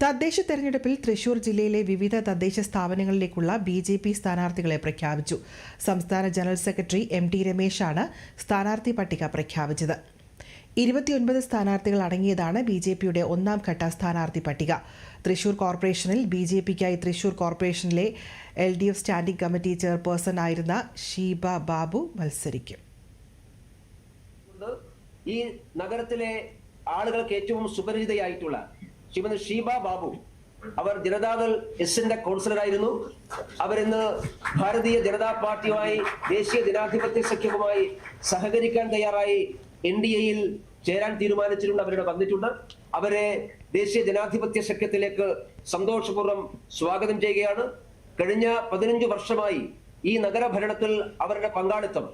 തദ്ദേശ തെരഞ്ഞെടുപ്പിൽ തൃശൂർ ജില്ലയിലെ വിവിധ തദ്ദേശ സ്ഥാപനങ്ങളിലേക്കുള്ള ബി ജെ പി സ്ഥാനാർത്ഥികളെ പ്രഖ്യാപിച്ചു. സംസ്ഥാന ജനറൽ സെക്രട്ടറി എം ടി രമേശാണ് സ്ഥാനാർത്ഥി പട്ടിക പ്രഖ്യാപിച്ചത്. ഇരുപത്തിയൊൻപത് സ്ഥാനാർത്ഥികൾ അടങ്ങിയതാണ് ബി ജെ പിയുടെ ഒന്നാം ഘട്ട സ്ഥാനാർത്ഥി പട്ടിക. തൃശൂർ കോർപ്പറേഷനിൽ ബി ജെ പിക്കായി തൃശൂർ കോർപ്പറേഷനിലെ L D F standing committee chairperson ആയിരുന്ന ഷീബ ബാബു മത്സരിക്കും. ഈ നഗരത്തിലെ ആളുകൾക്ക് ഏറ്റവും സുപരിചിതയായിട്ടുള്ള ശ്രീമതി ഷീബ ബാബു. അവർ ജനതാദൾ എസിന്റെ കൗൺസിലറായിരുന്നു അവരിന്ന് ഭാരതീയ ജനതാ പാർട്ടിയുമായി ദേശീയ ജനാധിപത്യ സഖ്യവുമായി സഹകരിക്കാൻ തയ്യാറായി എൻ ഡി എയിൽ ചേരാൻ തീരുമാനിച്ചിട്ടുണ്ട് അവരുടെ വന്നിട്ടുണ്ട്. അവരെ ദേശീയ ജനാധിപത്യ സഖ്യത്തിലേക്ക് സന്തോഷപൂർവം സ്വാഗതം ചെയ്യുകയാണ്. കഴിഞ്ഞ പതിനഞ്ച് വർഷമായി ഈ നഗരഭരണത്തിൽ അവരുടെ പങ്കാളിത്തം.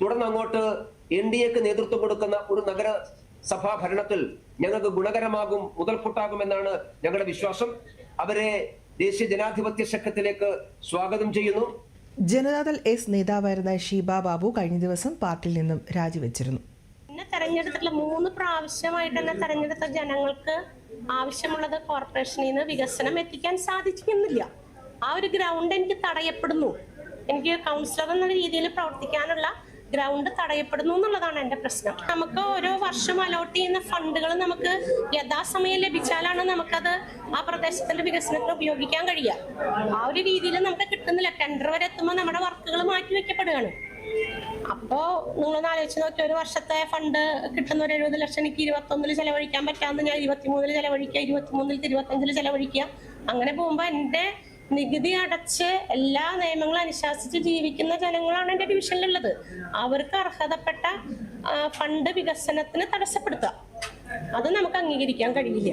തുടർന്ന് അങ്ങോട്ട് എൻ ഡി എക്ക് നേതൃത്വം കൊടുക്കുന്ന ഒരു നഗര സഭാ ഭരണത്തിൽ ഞങ്ങൾക്ക് ഗുണകരമാകും മുതൽക്കൂട്ടാകുമെന്നാണ് ഞങ്ങളുടെ വിശ്വാസം. അവരെ ദേശീയ ജനാധിപത്യ സഖ്യത്തിലേക്ക് സ്വാഗതം ചെയ്യുന്നു. ജനതാദൾ എസ് നേതാവായിരുന്ന ഷീബ ബാബു കഴിഞ്ഞ ദിവസം പാർട്ടിയിൽ നിന്നും രാജിവെച്ചിരുന്നു. എന്നെ തെരഞ്ഞെടുത്തിട്ടുള്ള മൂന്ന് പ്രാവശ്യമായിട്ട് എന്നെ തെരഞ്ഞെടുത്ത ജനങ്ങൾക്ക് ആവശ്യമുള്ളത് കോർപ്പറേഷനിൽ നിന്ന് വികസനം എത്തിക്കാൻ സാധിക്കുന്നില്ല ആ ഒരു ഗ്രൗണ്ട് എനിക്ക് തടയപ്പെടുന്നു. എനിക്ക് കൗൺസിലർ എന്ന രീതിയിൽ പ്രവർത്തിക്കാനുള്ള ഗ്രൗണ്ട് തടയപ്പെടുന്നു എന്നുള്ളതാണ് എന്റെ പ്രശ്നം. നമുക്ക് ഓരോ വർഷം അലോട്ട് ചെയ്യുന്ന ഫണ്ടുകൾ നമുക്ക് യഥാസമയം ലഭിച്ചാലാണ് നമുക്കത് ആ പ്രദേശത്തിന്റെ വികസനത്തിന് ഉപയോഗിക്കാൻ കഴിയുക. ആ ഒരു രീതിയിൽ നമുക്ക് കിട്ടുന്നില്ല. ടെൻഡർ വരെ എത്തുമ്പോൾ നമ്മുടെ വർക്കുകൾ മാറ്റി വെക്കപ്പെടുകയാണ്. അപ്പോ നിങ്ങളൊന്ന് ആലോചിച്ച് നോക്കി. ഒരു വർഷത്തെ ഫണ്ട് കിട്ടുന്ന ഒരു എഴുപത് ലക്ഷം എനിക്ക് ഇരുപത്തൊന്നിൽ ചെലവഴിക്കാൻ പറ്റാമെന്ന് ഞാൻ ഇരുപത്തിമൂന്നിൽ ചെലവഴിക്കുക ഇരുപത്തിമൂന്നിൽ ഇരുപത്തഞ്ചിൽ ചെലവഴിക്കുക. അങ്ങനെ പോകുമ്പോ എന്റെ നികുതി അടച്ച് എല്ലാ നിയമങ്ങളും അനുശാസിച്ച് ജീവിക്കുന്ന ജനങ്ങളാണ് എന്റെ ഡിവിഷനിലുള്ളത് അവർക്ക് അർഹതപ്പെട്ട ഫണ്ട് വികസനത്തിന് തടസ്സപ്പെടുത്തുക. അത് നമുക്ക് അംഗീകരിക്കാൻ കഴിയില്ല.